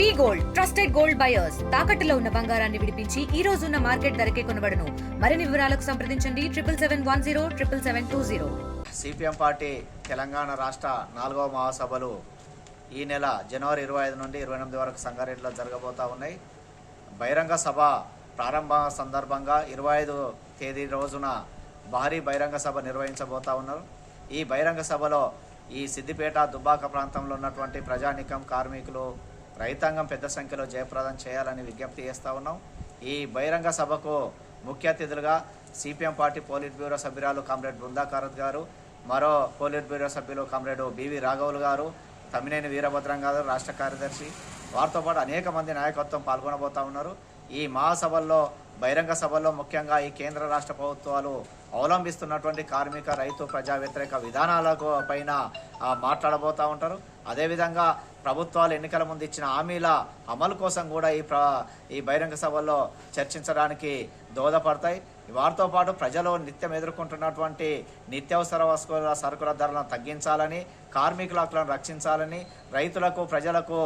V gold trusted gold buyers తాకట్టులో ఉన్న బంగారాన్ని విడిపించి ఈ రోజు ఉన్న మార్కెట్ ధరకే కొనబడను. మరిన్ని వివరాలకు సంప్రదించండి triple seven one zero triple seven two zero. CPM party Telangana రాష్ట్ర నాలుగవ మహాసభలు ఈ నెల జనవరి ఇరవై ఐదు నుండి ఇరవై ఎనిమిది వరకు సంగారెడ్డిలో జరగబోతా ఉన్నాయి. బహిరంగ సభ ప్రారంభ సందర్భంగా ఇరవై ఐదు తేదీ రోజున భారీ బహిరంగ సభ నిర్వహించబోతా ఉన్నారు. ఈ బహిరంగ సభలో ఈ సిద్దిపేట దుబ్బాక ప్రాంతంలో ఉన్నటువంటి ప్రజానికం కార్మికులు రైతాంగం పెద్ద సంఖ్యలో జయప్రదం చేయాలని విజ్ఞప్తి చేస్తూ ఉన్నాం. ఈ బహిరంగ సభకు ముఖ్య అతిథులుగా సిపిఎం పార్టీ పోలిట్ బ్యూరో సభ్యురాలు కామ్రేడ్ బృందాకారత్ గారు మరో పోలిట్ బ్యూరో సభ్యులు కామ్రేడ్ బివి రాఘవులు గారు తమ్మినేని వీరభద్రం గారు రాష్ట్ర కార్యదర్శి. వారితో పాటు అనేక మంది నాయకత్వం పాల్గొనబోతా ఉన్నారు. ఈ మహాసభల్లో బహిరంగ సభల్లో ముఖ్యంగా ఈ కేంద్ర రాష్ట్ర ప్రభుత్వాలు అవలంబిస్తున్నటువంటి కార్మిక రైతు ప్రజా వ్యతిరేక విధానాలకు పైన మాట్లాడబోతూ ఉంటారు. అదేవిధంగా ప్రభుత్వాలు ఎన్నికల ముందు ఇచ్చిన హామీల అమలు కోసం కూడా ఈ ప్ర ఈ బహిరంగ సభల్లో చర్చించడానికి దోహదపడతాయి. వారితో పాటు ప్రజలు నిత్యం ఎదుర్కొంటున్నటువంటి నిత్యావసర వస్తువుల సరుకుల ధరలను తగ్గించాలని కార్మికుల హక్కులను రక్షించాలని రైతులకు ప్రజలకు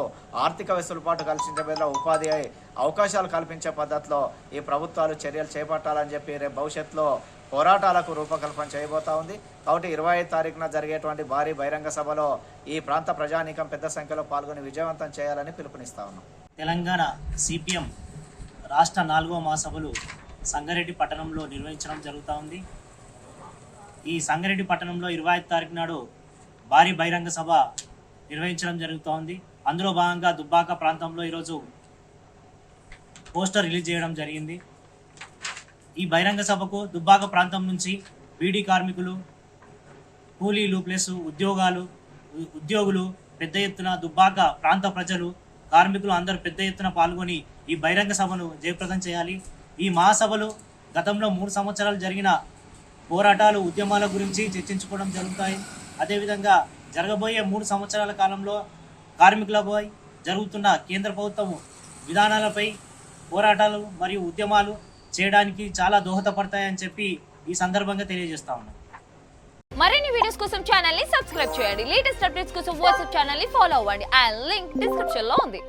ఆర్థిక వెసులుబాటు కల్పించే ఉపాధి అవకాశాలు కల్పించే పద్ధతిలో ఈ ప్రభుత్వాలు చర్యలు చేపట్టాలని చెప్పి రేపు భవిష్యత్తులో పోరాటాలకు రూపకల్పన చేయబోతా ఉంది. కాబట్టి ఇరవై ఐదు తారీఖున జరిగేటువంటి భారీ బహిరంగ సభలో ఈ ప్రాంత ప్రజానీకం పెద్ద సంఖ్యలో పాల్గొని విజయవంతం చేయాలని పిలుపునిస్తా ఉన్నాం. తెలంగాణ సిపిఎం రాష్ట్ర నాలుగో మహాసభలు సంగారెడ్డి పట్టణంలో నిర్వహించడం జరుగుతూ ఉంది. ఈ సంగారెడ్డి పట్టణంలో ఇరవై ఐదు తారీఖు నాడు భారీ బహిరంగ సభ నిర్వహించడం జరుగుతూ ఉంది. అందులో భాగంగా దుబ్బాక ప్రాంతంలో ఈరోజు పోస్టర్ రిలీజ్ చేయడం జరిగింది. ఈ బహిరంగ సభకు దుబ్బాక ప్రాంతం నుంచి బీడీ కార్మికులు కూలీలు ప్లస్ ఉద్యోగాలు ఉ- ఉద్యోగులు పెద్ద ఎత్తున దుబ్బాక ప్రాంత ప్రజలు కార్మికులు అందరూ పెద్ద ఎత్తున పాల్గొని ఈ బహిరంగ సభను జయప్రదం చేయాలి. ఈ మహాసభలు గతంలో మూడు సంవత్సరాలు జరిగిన పోరాటాలు ఉద్యమాల గురించి చర్చించుకోవడం జరుగుతాయి. అదేవిధంగా జరగబోయే మూడు సంవత్సరాల కాలంలో కార్మికులపై జరుగుతున్న కేంద్ర ప్రభుత్వం విధానాలపై పోరాటాలు మరియు ఉద్యమాలు చేయడానికి చాలా దోహదపడతాయని చెప్పి ఈ సందర్భంగా తెలియజేస్తా ఉన్నాను మరిన్ని వీడియోస్ కోసం ఛానల్ని సబ్స్క్రైబ్ చేయండి. లేటెస్ట్ అప్డేట్స్ కోసం వాట్సాప్ ఛానల్ని ఫాలో అవ్వండి. అండ్ లింక్ డిస్క్రిప్షన్లో ఉంది.